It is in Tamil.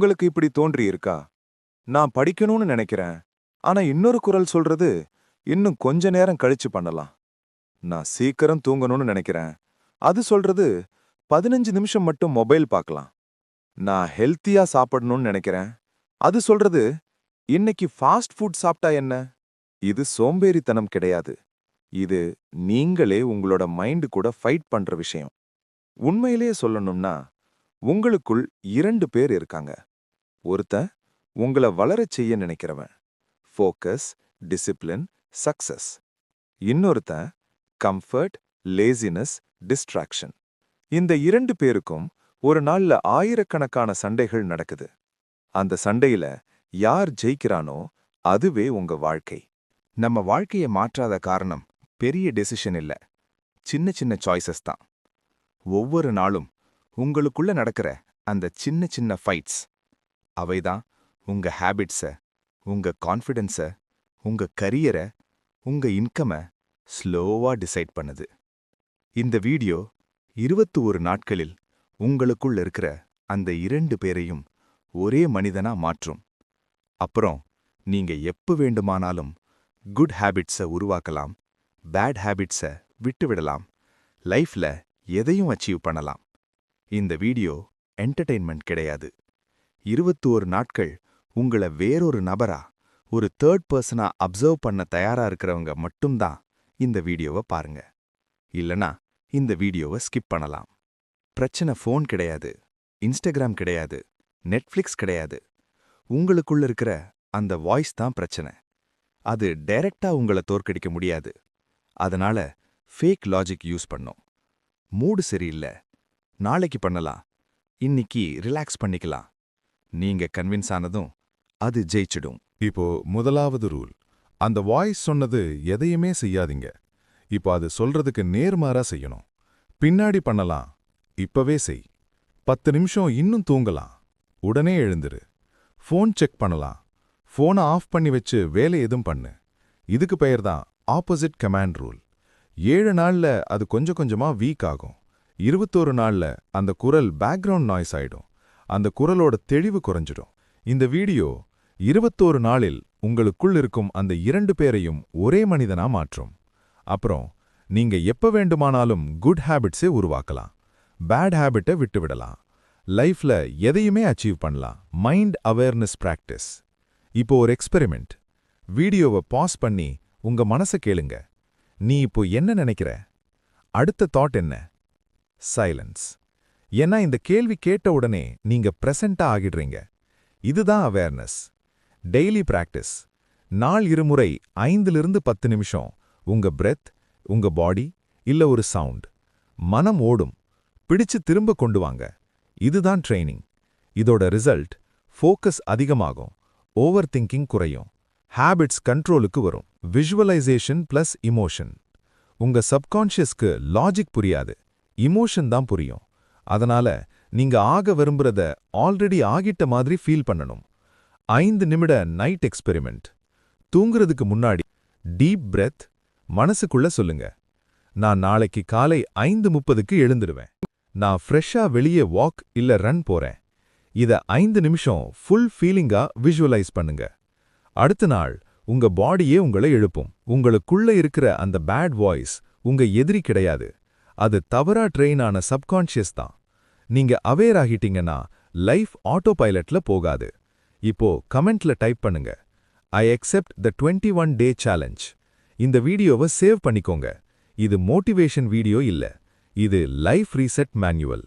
உங்களுக்கு இப்படி தோன்றியிருக்கா? நான் படிக்கணும்னு நினைக்கிறேன். ஆனா இன்னொரு குரல் சொல்றது இன்னும் கொஞ்ச நேரம் கழிச்சு பண்ணலாம். நான் சீக்கிரம் தூங்கணும்னு நினைக்கிறேன். அது சொல்றது பதினஞ்சு நிமிஷம் மட்டும் மொபைல் பார்க்கலாம். நான் ஹெல்த்தியா சாப்பிடணும்னு நினைக்கிறேன். அது சொல்றது இன்னைக்கு ஃபாஸ்ட் ஃபுட் சாப்பிட்டா என்ன? இது சோம்பேறித்தனம் கிடையாது. இது நீங்களே உங்களோட மைண்டு கூட ஃபைட் பண்ற விஷயம். உண்மையிலேயே சொல்லணும்னா உங்களுக்குள் இரண்டு பேர் இருக்காங்க. ஒருத்தன் உங்களை வளரச் செய்ய நினைக்கிறவன். ஃபோக்கஸ் டிசிப்ளின் சக்சஸ் இன்னொருத்தன் கம்ஃபர்ட் லேசினஸ் டிஸ்ட்ராக்ஷன் இந்த இரண்டு பேருக்கும் ஒரு நாள்ல ஆயிரக்கணக்கான சண்டைகள் நடக்குது. அந்த சண்டையில யார் ஜெயிக்கிறானோ அதுவே உங்க வாழ்க்கை. நம்ம வாழ்க்கைய மாற்றாத காரணம் பெரிய டெசிஷன் இல்ல. சின்ன சின்ன சாய்ஸஸ் தான். ஒவ்வொரு நாளும் உங்களுக்குள்ள நடக்கிற அந்த சின்ன சின்ன ஃபைட்ஸ் அவைதான் உங்க ஹேபிட்ஸை உங்க கான்ஃபிடென்ஸ உங்க கரியரை உங்க இன்கம ஸ்லோவா டிசைட் பண்ணுது. இந்த வீடியோ இருபத்தி ஒரு நாட்களில் உங்களுக்குள்ள இருக்கிற அந்த இரண்டு பேரையும் ஒரே மனிதனா மாற்றும். அப்புறம் நீங்க எப்ப வேண்டுமானாலும் குட் ஹேபிட்ஸை உருவாக்கலாம் பேட் ஹேபிட்ஸை விட்டுவிடலாம் லைஃப்ல எதையும் அச்சீவ் பண்ணலாம். இந்த வீடியோ என்டர்டெயின்மெண்ட் கிடையாது. இருபத்தோரு நாட்கள் உங்கள வேறொரு நபரா ஒரு தேர்ட் பர்சனா அப்சர்வ் பண்ண தயாரா இருக்கிறவங்க மட்டும்தான் இந்த வீடியோவை பாருங்க. இல்லனா இந்த வீடியோவை ஸ்கிப் பண்ணலாம். பிரச்சனை ஃபோன் கிடையாது இன்ஸ்டாகிராம் கிடையாது நெட்ஃப்ளிக்ஸ் கிடையாது. உங்களுக்குள்ள இருக்கிற அந்த வாய்ஸ் தான் பிரச்சனை. அது டைரக்டா உங்களை தோற்கடிக்க முடியாது. அதனால ஃபேக் லாஜிக் யூஸ் பண்ணோம். மூடு சரியில்லை நாளைக்கு பண்ணலாம் இன்னிக்கு ரிலாக்ஸ் பண்ணிக்கலாம். நீங்க கன்வின்ஸ் ஆனதும் அது ஜெயிச்சிடும். இப்போ முதலாவது ரூல் அந்த வாய்ஸ் சொன்னது எதையுமே செய்யாதீங்க. இப்போ அது சொல்றதுக்கு நேர்மாறா செய்யணும். பின்னாடி பண்ணலாம். இப்பவே செய். பத்து நிமிஷம் இன்னும் தூங்கலாம். உடனே எழுந்துரு. ஃபோன் செக் பண்ணலாம். ஃபோனை ஆஃப் பண்ணி வச்சு வேலை எதுவும் பண்ணு. இதுக்கு பெயர் தான் ஆப்போசிட் கமாண்ட் ரூல் ஏழு நாள்ல அது கொஞ்சம் கொஞ்சமா வீக் ஆகும். இருபத்தோரு நாள்ல அந்த குரல் பேக்ரவுண்ட் நாய்ஸ் ஆயிடும். அந்த குரலோட தெளிவு குறைஞ்சிடும். இந்த வீடியோ இருபத்தோரு நாளில் உங்களுக்குள் இருக்கும் அந்த இரண்டு பேரையும் ஒரே மனிதனா மாற்றும். அப்புறம் நீங்க எப்ப வேண்டுமானாலும் குட் ஹேபிட்ஸே உருவாக்கலாம். பேட் ஹேபிட்டை விட்டுவிடலாம். லைஃப்ல எதையுமே அச்சீவ் பண்ணலாம். மைண்ட் அவேர்னஸ் பிராக்டிஸ் இப்போ ஒரு எக்ஸ்பெரிமெண்ட் வீடியோவை பாஸ் பண்ணி உங்க மனச கேளுங்க. நீ இப்போ என்ன நினைக்கிற? அடுத்த தாட் என்ன? சைலன்ஸ் ஏன்னா இந்த கேள்வி கேட்ட உடனே நீங்க பிரசண்டா ஆகிடுறீங்க. இதுதான் அவேர்னஸ் டெய்லி பிராக்டிஸ் நாள் இருமுறை ஐந்திலிருந்து பத்து நிமிஷம். உங்க பிரெத் உங்க பாடி இல்ல ஒரு சவுண்ட் மனம் ஓடும். பிடிச்சு திரும்ப கொண்டு வாங்க. இதுதான் ட்ரைனிங் இதோட ரிசல்ட் ஃபோக்கஸ் அதிகமாகும். ஓவர் திங்கிங் குறையும். ஹேபிட்ஸ் கண்ட்ரோலுக்கு வரும். விஷுவலைசேஷன் பிளஸ் இமோஷன் உங்க சப்கான்ஷியஸ்க்கு லாஜிக் புரியாது. இமோஷன் தான் புரியும். அதனால நீங்க ஆக விரும்புறத ஆல்ரெடி ஆகிட்ட மாதிரி ஃபீல் பண்ணணும். ஐந்து நிமிட நைட் எக்ஸ்பெரிமெண்ட். தூங்குறதுக்கு முன்னாடி டீப் பிரெத் மனசுக்குள்ள சொல்லுங்க. நான் நாளைக்கு காலை ஐந்து முப்பதுக்கு எழுந்துருவேன். நான் ஃப்ரெஷ்ஷா வெளியே வாக் இல்ல ரன் போறேன். இத ஐந்து நிமிஷம் ஃபுல் ஃபீலிங்கா விஷுவலைஸ் பண்ணுங்க. அடுத்த நாள் உங்க பாடியே உங்களை எழுப்பும். உங்களுக்குள்ள இருக்கிற அந்த பேட் வாய்ஸ் உங்க எதிரி கிடையாது. அது தவறா ட்ரெயின் ஆன சப்கான்ஷியஸ் தான். நீங்க அவேர் ஆகிட்டீங்கன்னா லைஃப் ஆட்டோ பைலட்ல போகாது. இப்போ கமெண்ட்ல டைப் பண்ணுங்க. I accept the twenty one day challenge இந்த வீடியோவை சேவ் பண்ணிக்கோங்க. இது மோட்டிவேஷன் வீடியோ இல்ல. இது லைஃப் ரீசெட் மேனுவல்